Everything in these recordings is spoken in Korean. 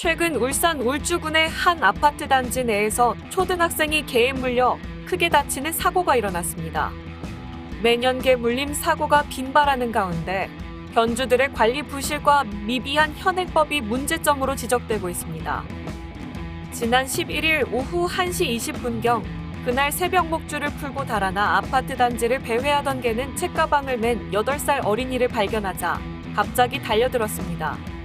최근 울산 울주군의 한 아파트 단지 내에서 초등학생이 개에 물려 크게 다치는 사고가 일어났습니다. 매년 개 물림 사고가 빈발하는 가운데 견주들의 관리 부실과 미비한 현행법이 문제점으로 지적되고 있습니다. 지난 11일 오후 1시 20분경 그날 새벽 목줄을 풀고 달아나 아파트 단지를 배회하던 개는 책가방을 맨 8살 어린이를 발견하자 갑자기 달려들었습니다.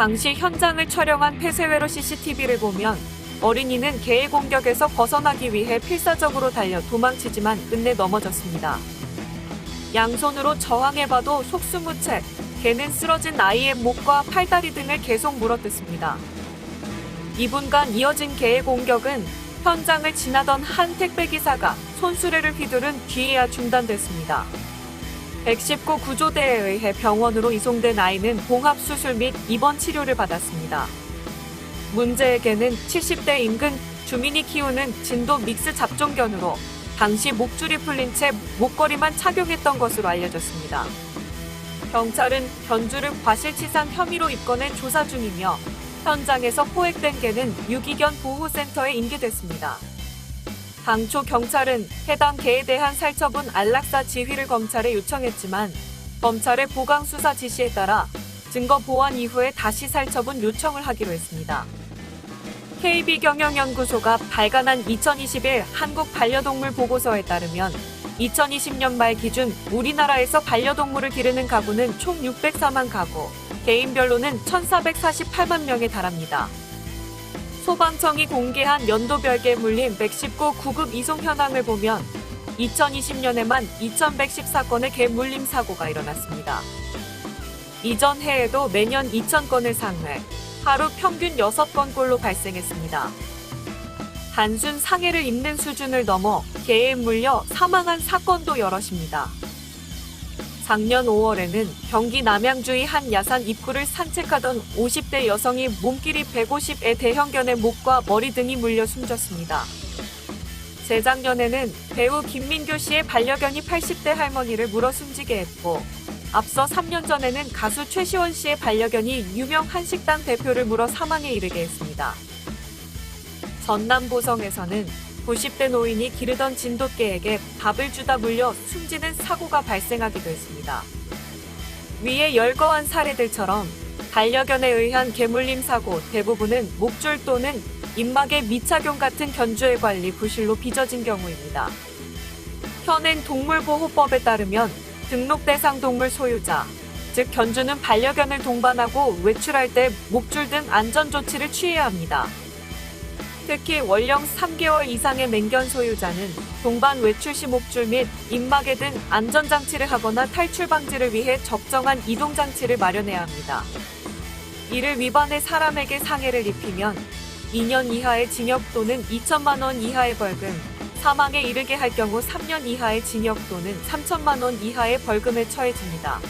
당시 현장을 촬영한 폐쇄회로 CCTV를 보면 어린이는 개의 공격에서 벗어나기 위해 필사적으로 달려 도망치지만 끝내 넘어졌습니다. 양손으로 저항해봐도 속수무책, 개는 쓰러진 아이의 목과 팔다리 등을 계속 물어뜯습니다. 2분간 이어진 개의 공격은 현장을 지나던 한 택배기사가 손수레를 휘두른 뒤에야 중단됐습니다. 119 구조대에 의해 병원으로 이송된 아이는 봉합수술 및 입원 치료를 받았습니다. 문제의 개는 70대 인근 주민이 키우는 진도 믹스 잡종견으로 당시 목줄이 풀린 채 목걸이만 착용했던 것으로 알려졌습니다. 경찰은 견주를 과실치상 혐의로 입건해 조사 중이며 현장에서 포획된 개는 유기견 보호센터에 인계됐습니다. 당초 경찰은 해당 개에 대한 살처분 안락사 지휘를 검찰에 요청했지만 검찰의 보강 수사 지시에 따라 증거 보완 이후에 다시 살처분 요청을 하기로 했습니다. KB경영연구소가 발간한 2021 한국 반려동물 보고서에 따르면 2020년 말 기준 우리나라에서 반려동물을 기르는 가구는 총 604만 가구, 개인별로는 1,448만 명에 달합니다. 소방청이 공개한 연도별 개 물림 119 구급 이송 현황을 보면 2020년에만 2,114건의 개 물림 사고가 일어났습니다. 이전 해에도 매년 2,000건을 상회, 하루 평균 6건꼴로 발생했습니다. 단순 상해를 입는 수준을 넘어 개에 물려 사망한 사건도 여럿입니다. 작년 5월에는 경기 남양주의 한 야산 입구를 산책하던 50대 여성이 몸길이 150의 대형견의 목과 머리 등이 물려 숨졌습니다. 재작년에는 배우 김민교 씨의 반려견이 80대 할머니를 물어 숨지게 했고, 앞서 3년 전에는 가수 최시원 씨의 반려견이 유명 한식당 대표를 물어 사망에 이르게 했습니다. 전남 보성에서는 90대 노인이 기르던 진돗개에게 밥을 주다 물려 숨지는 사고가 발생하기도 했습니다. 위에 열거한 사례들처럼 반려견에 의한 개물림 사고 대부분은 목줄 또는 입막의 미착용 같은 견주의 관리 부실로 빚어진 경우입니다. 현행 동물보호법에 따르면 등록 대상 동물 소유자, 즉 견주는 반려견을 동반하고 외출할 때 목줄 등 안전 조치를 취해야 합니다. 특히 원령 3개월 이상의 맹견 소유자는 동반 외출 시 목줄 및 입마개 등 안전장치를 하거나 탈출 방지를 위해 적정한 이동장치를 마련해야 합니다. 이를 위반해 사람에게 상해를 입히면 2년 이하의 징역 또는 2천만 원 이하의 벌금, 사망에 이르게 할 경우 3년 이하의 징역 또는 3천만 원 이하의 벌금에 처해집니다.